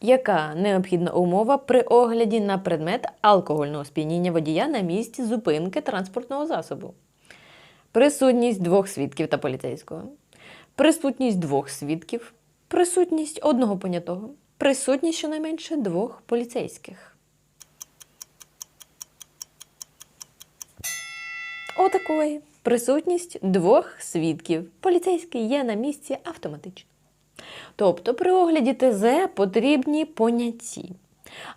Яка необхідна умова при огляді на предмет алкогольного сп'яніння водія на місці зупинки транспортного засобу? Присутність двох свідків та поліцейського. Присутність двох свідків. Присутність одного понятого. Присутність щонайменше двох поліцейських. Отакої. Присутність двох свідків. Поліцейський є на місці автоматично. Тобто при огляді ТЗ потрібні поняті.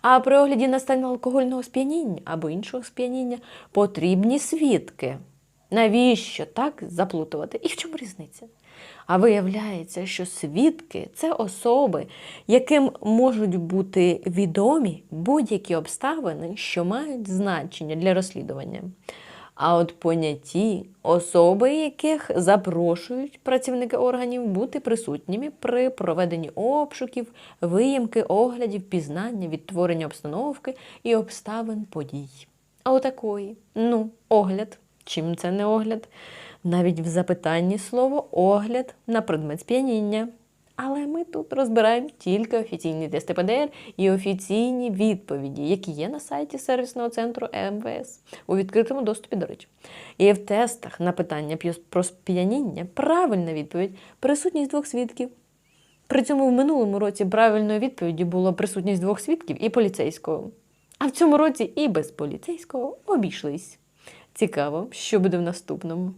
А при огляді на стан алкогольного сп'яніння або іншого сп'яніння потрібні свідки. Навіщо так заплутувати? І в чому різниця? А виявляється, що свідки це особи, яким можуть бути відомі будь-які обставини, що мають значення для розслідування. А от поняті особи, яких запрошують працівники органів бути присутніми при проведенні обшуків, виїмки, оглядів, пізнання, відтворення обстановки і обставин подій. А отакої, ну, огляд. Чим це не огляд? Навіть в запитанні слово огляд на предмет сп'яніння. Але ми тут розбираємо тільки офіційні тести ПДР і офіційні відповіді, які є на сайті сервісного центру МВС у відкритому доступі, до речі. І в тестах на питання про сп'яніння правильна відповідь присутність двох свідків. При цьому в минулому році правильною відповіддю було присутність двох свідків і поліцейського. А в цьому році і без поліцейського обійшлись. Цікаво, що буде в наступному.